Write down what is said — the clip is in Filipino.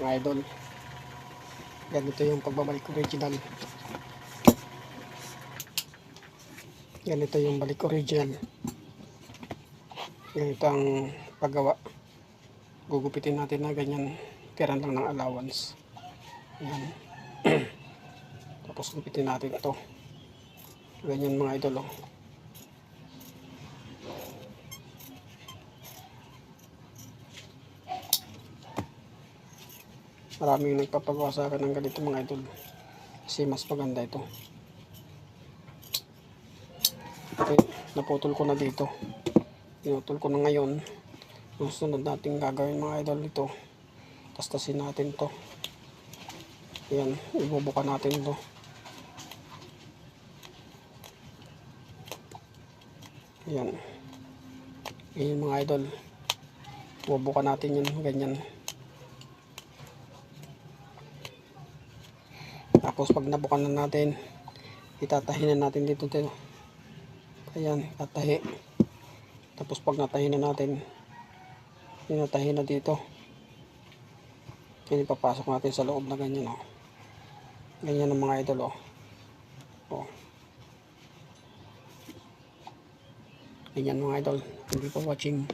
mga idol. Ganito yung pagbabalik original. Ganito yung balik original. Ganito ang paggawa. Gugupitin natin na ganyan. Tira lang ng allowance. Yan. Tapos gupitin natin ito. Ganyan mga idol. Oh. Maraming nagpapagawa sa akin ng ganito mga idol. Kasi mas maganda ito. Okay, naputol ko na dito. Pinutol ko na ngayon. Yung sunod natin gagawin mga idol ito. Tastasin natin to. Yan, ibubuka natin to. Yan. Yan mga idol. Bubuka natin yan, ganyan. Tapos pag nabukan na natin, itatahin na natin dito dito. Ayan, tatahi. Tapos pag natahi na natin, inatahi na dito. Kaya papasok natin sa loob na ganyan oh. Ganyan ang mga idol oh. Oh. Ganyan mga idol. Thank you watching.